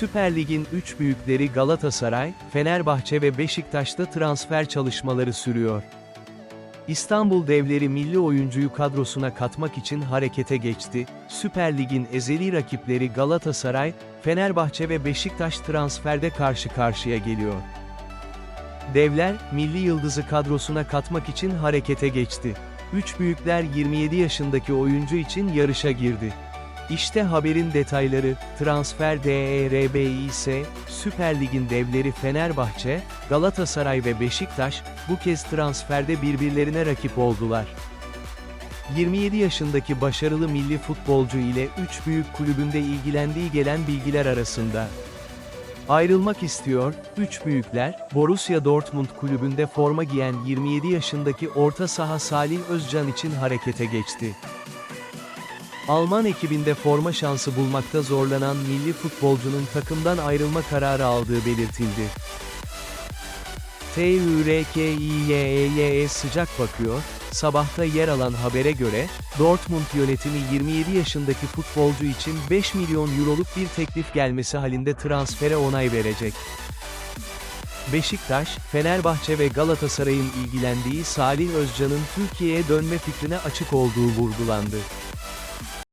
Süper Lig'in 3 büyükleri Galatasaray, Fenerbahçe ve Beşiktaş'ta transfer çalışmaları sürüyor. İstanbul devleri milli oyuncuyu kadrosuna katmak için harekete geçti. Süper Lig'in ezeli rakipleri Galatasaray, Fenerbahçe ve Beşiktaş transferde karşı karşıya geliyor. Devler, milli yıldızı kadrosuna katmak için harekete geçti. Üç büyükler 27 yaşındaki oyuncu için yarışa girdi. İşte haberin detayları, transfer E DERBİS, Süper Lig'in devleri Fenerbahçe, Galatasaray ve Beşiktaş, bu kez transferde birbirlerine rakip oldular. 27 yaşındaki başarılı milli futbolcu ile 3 büyük kulübünde ilgilendiği gelen bilgiler arasında. Ayrılmak istiyor, 3 büyükler, Borussia Dortmund kulübünde forma giyen 27 yaşındaki orta saha Salih Özcan için harekete geçti. Alman ekibinde forma şansı bulmakta zorlanan milli futbolcunun takımdan ayrılma kararı aldığı belirtildi. TÜRKİYE'ye sıcak bakıyor, sabahta yer alan habere göre, Dortmund yönetimi 27 yaşındaki futbolcu için 5 milyon euroluk bir teklif gelmesi halinde transfere onay verecek. Beşiktaş, Fenerbahçe ve Galatasaray'ın ilgilendiği Salih Özcan'ın Türkiye'ye dönme fikrine açık olduğu vurgulandı.